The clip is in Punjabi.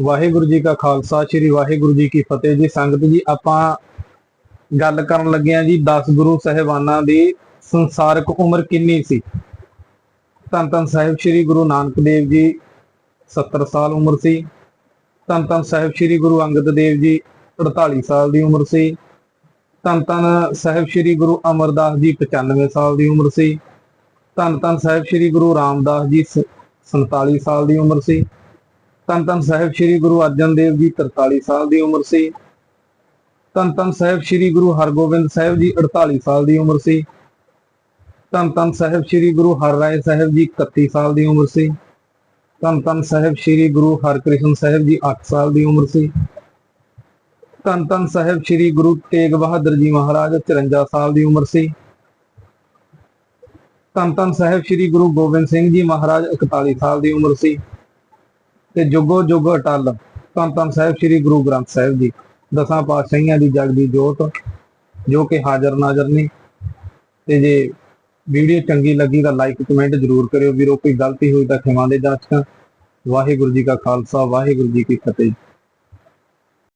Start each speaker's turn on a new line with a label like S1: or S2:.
S1: ਵਾਹਿਗੁਰੂ ਜੀ ਕਾ ਖਾਲਸਾ, ਸ੍ਰੀ ਵਾਹਿਗੁਰੂ ਜੀ ਕੀ ਫਤਿਹ ਜੀ। ਸੰਗਤ ਜੀ, ਆਪਾਂ ਗੱਲ ਕਰਨ ਲੱਗੇ ਆ ਜੀ 10 ਗੁਰੂ ਸਹਿਬਾਨਾਂ ਦੀ ਸੰਸਾਰਿਕ ਉਮਰ ਕਿੰਨੀ ਸੀ? ਧੰਨ ਧੰਨ ਸਾਹਿਬ ਸ੍ਰੀ ਗੁਰੂ ਨਾਨਕ ਦੇਵ ਜੀ 70 ਸਾਲ ਉਮਰ ਸੀ। ਧੰਨ ਧੰਨ ਸਾਹਿਬ ਸ੍ਰੀ ਗੁਰੂ ਅੰਗਦ ਦੇਵ ਜੀ 48 ਸਾਲ ਦੀ ਉਮਰ ਸੀ। ਧੰਨ ਧੰਨ ਸਾਹਿਬ ਸ੍ਰੀ ਗੁਰੂ ਅਮਰਦਾਸ ਜੀ 95 ਸਾਲ ਦੀ ਉਮਰ ਸੀ। ਧੰਨ ਧੰਨ ਸਾਹਿਬ ਸ੍ਰੀ ਗੁਰੂ ਰਾਮਦਾਸ ਜੀ, ਸ- 47 ਸਾਲ ਦੀ ਉਮਰ ਸੀ। ਧੰਨ ਧੰਨ ਸਾਹਿਬ ਸ੍ਰੀ ਗੁਰੂ ਅਰਜਨ ਦੇਵ ਜੀ 43 ਸਾਲ ਦੀ ਉਮਰ ਸੀ। ਧੰਨ ਧੰਨ ਸਾਹਿਬ ਸ੍ਰੀ ਗੁਰੂ ਹਰਗੋਬਿੰਦ ਸਾਹਿਬ ਜੀ 48 ਸਾਲ ਦੀ ਉਮਰ ਸੀ। ਧੰਨ ਧੰਨ ਸਾਹਿਬ ਸ੍ਰੀ ਗੁਰੂ ਹਰਰਾਏ ਸਾਹਿਬ ਜੀ 31 ਸਾਲ ਦੀ ਉਮਰ ਸੀ। ਧੰਨ ਧੰਨ ਸਾਹਿਬ ਸ੍ਰੀ ਗੁਰੂ ਹਰਕ੍ਰਿਸ਼ਨ ਸਾਹਿਬ ਜੀ 8 ਸਾਲ ਦੀ ਉਮਰ ਸੀ। ਧੰਨ ਧੰਨ ਸਾਹਿਬ ਸ੍ਰੀ ਗੁਰੂ ਤੇਗ ਬਹਾਦਰ ਜੀ ਮਹਾਰਾਜ 54 ਸਾਲ ਦੀ ਉਮਰ ਸੀ। ਧੰਨ ਧੰਨ ਸਾਹਿਬ ਸ੍ਰੀ ਗੁਰੂ ਗੋਬਿੰਦ ਸਿੰਘ ਜੀ ਮਹਾਰਾਜ 41 ਸਾਲ ਦੀ ਉਮਰ ਸੀ। ਤੇ ਜੁਗੋ ਜੁਗ ਅਟਲ। ਧੰਨ ਧੰਨ ਸਾਹਿਬ, ਸ੍ਰੀ ਗੁਰੂ ਗ੍ਰੰਥ ਸਾਹਿਬ ਜੀ। ਦਸਾਂ ਪਾਤਸ਼ਾਹੀਆਂ ਦੀ ਜਗ ਦੀ ਜੋਤ, ਜੋ ਕਿ ਹਾਜ਼ਰ ਨਾਜ਼ਰ ਨੇ। ਤੇ ਜੇ ਵੀਡੀਓ ਚੰਗੀ ਲੱਗੀ ਤਾਂ ਲਾਈਕ ਕਮੈਂਟ ਜ਼ਰੂਰ ਕਰਿਓ। ਵੀਰੋ, ਕੋਈ ਗਲਤੀ ਹੋਈ ਤਾਂ ਖਿਮਾ ਦੇ ਜਾਚਕਾਂ ਵਾਹਿਗੁਰੂ ਜੀ ਕਾ ਖਾਲਸਾ, ਵਾਹਿਗੁਰੂ ਜੀ ਕੀ ਫਤਿਹ।